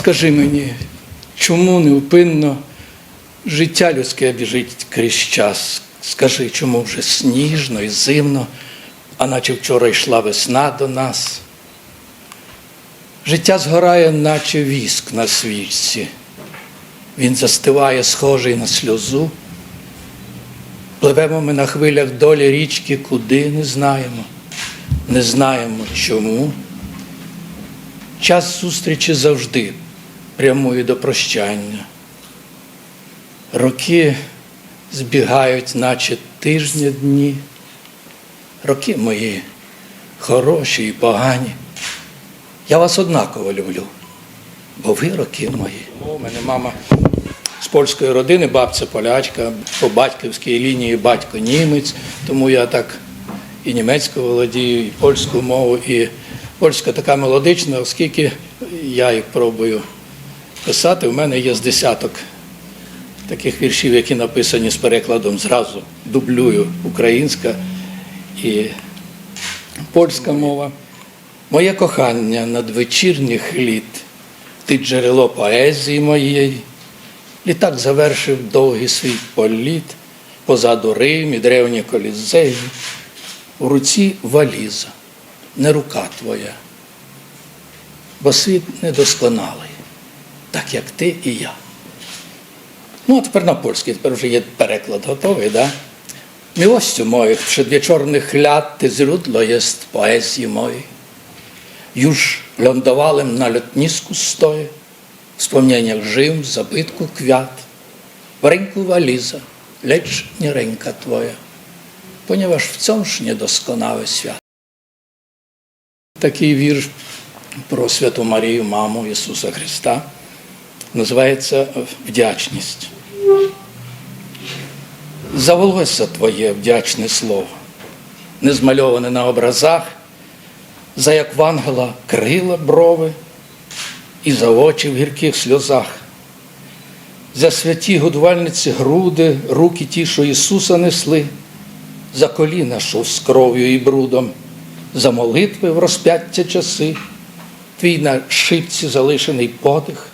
Скажи мені, чому неупинно життя людське біжить крізь час? Скажи, чому вже сніжно і зимно, а наче вчора йшла весна до нас? Життя згорає, наче віск на свічці. Він застиває, схожий на сльозу. Пливемо ми на хвилях долі річки, куди не знаємо, не знаємо чому. Час зустрічі завжди прямує до прощання. Роки збігають, наче тижні дні. Роки мої хороші і погані. Я вас однаково люблю, бо ви роки мої. У мене мама з польської родини, бабця полячка, по батьківській лінії батько німець, тому я так і німецьку володію, і польську мову, і польська така мелодична, оскільки я їх пробую писати, у мене є з десяток таких віршів, які написані з перекладом зразу. Дублюю українська і польська мова. Моє кохання надвечірніх літ, ти джерело поезії моєї. Літак завершив довгий свій політ, позаду Рим і древні колізеї. У руці валіза, не рука твоя, бо світ недосконалий, так як ти і я. Ну, а тепер на польський, тепер вже є переклад готовий, да? Miłością moich przedwieczornych lat ty źródło jest poezji mojej. Już lotnisku stoję, w wspomnieniach Rzym, zabytku kwiat, w ręku waliza, lecz nie ręka twoja, ponieważ wciąż niedoskonały świat. Такий вірш про Святу Марію, маму Ісуса Христа, називається Вдячність. За волосся Твоє вдячне слово, не змальоване на образах, за як в ангела крила брови і за очі в гірких сльозах, за святі годувальниці груди, руки ті, що Ісуса несли, за коліна, що з кров'ю і брудом, за молитви в розп'яття часи, твій на шипці залишений подих,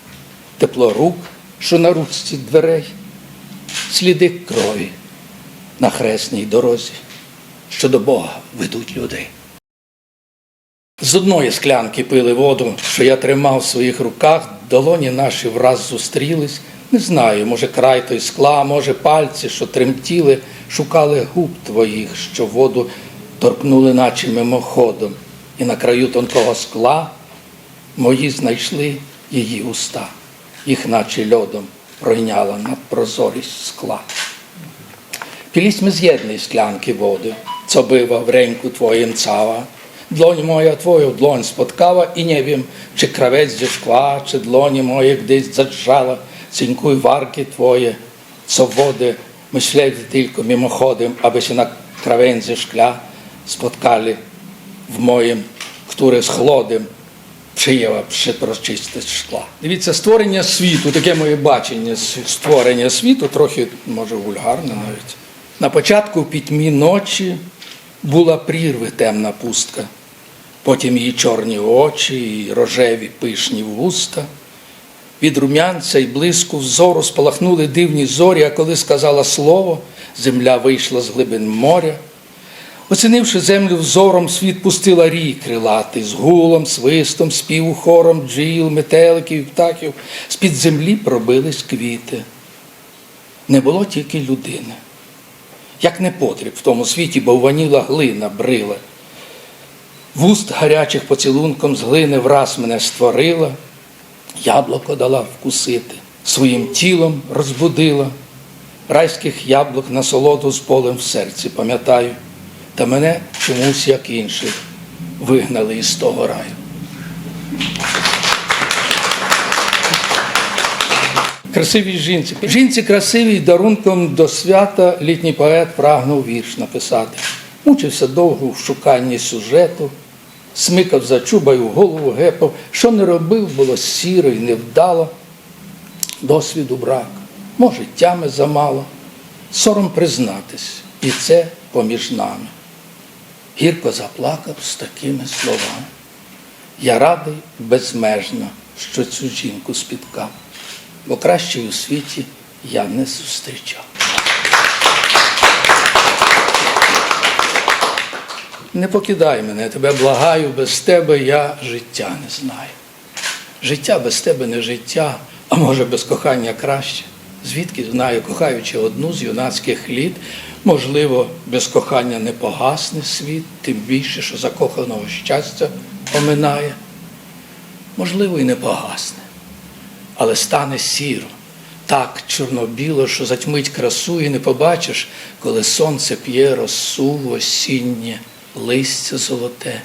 тепло рук, що на ручці дверей, сліди крові на хресній дорозі, що до Бога ведуть людей. З одної склянки пили воду, що я тримав в своїх руках, долоні наші враз зустрілись. Не знаю, може, край той скла, може, пальці, що тремтіли, шукали губ твоїх, що воду торкнули, наче мимоходом, і на краю тонкого скла мої знайшли її уста, їх наче льодом пройняла над прозорість скла. Jednej szklanki wody, co bywa w ręku twoim cała. Dłoń moja twoją dłoń spotkała i nie wiem, czy krawiec ze szkła, czy dłonie moje gdyś zadrżała. Dziękuj warki twoje, co wody myśleli tylko mimochodem, aby się na krawędzi szkla spotkali w moim, które z chłodem przyjęła przeproczystość szkła. Дивіться, створення світу, таке моє бачення створення світу, трохи, може, вульгарне навіть. На початку пітьмі ночі була прірви темна пустка, потім її чорні очі і рожеві пишні вуста. Від рум'янця й блиску взору спалахнули дивні зорі, а коли сказала слово, земля вийшла з глибин моря. Оцінивши землю взором, світ пустила рій крилатий, з гулом, свистом, співу хором, джіл, метеликів, і птахів. З-під землі пробились квіти. Не було тільки людини. Як не потріб в тому світі, бо ваніла глина брила. Вуст гарячих поцілунком з глини враз мене створила, яблуко дала вкусити, своїм тілом розбудила. Райських яблук насолоду з полем в серці пам'ятаю, та мене чомусь, як інших, вигнали із того раю. Красивій жінці. Жінці красивій дарунком до свята літній поет прагнув вірш написати. Мучився довго в шуканні сюжету, смикав за чубою голову гепав, що не робив, було сіро й невдало. Досвіду брак, може, тями замало, сором признатись, і це поміж нами. Гірко заплакав з такими словами. Я радий безмежно, що цю жінку спіткав, бо кращої у світі я не зустрічав. Не покидай мене, я тебе благаю, без тебе я життя не знаю. Життя без тебе не життя, а може без кохання краще. Звідки знаю, кохаючи одну з юнацьких літ, можливо, без кохання не погасне світ, тим більше, що закоханого щастя оминає. Можливо, і не погасне, але стане сіро, так чорно-біло, що затьмить красу і не побачиш, коли сонце п'є росу в осіннє, листя золоте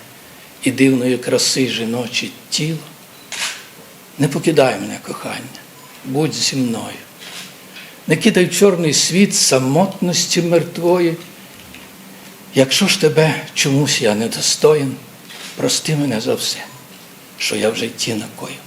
і дивної краси жіноче тіло. Не покидай мене, кохання, будь зі мною. Не в чорний світ самотності мертвої. Якщо ж тебе чомусь я недостоїн, прости мене за все, що я в житті накоїв.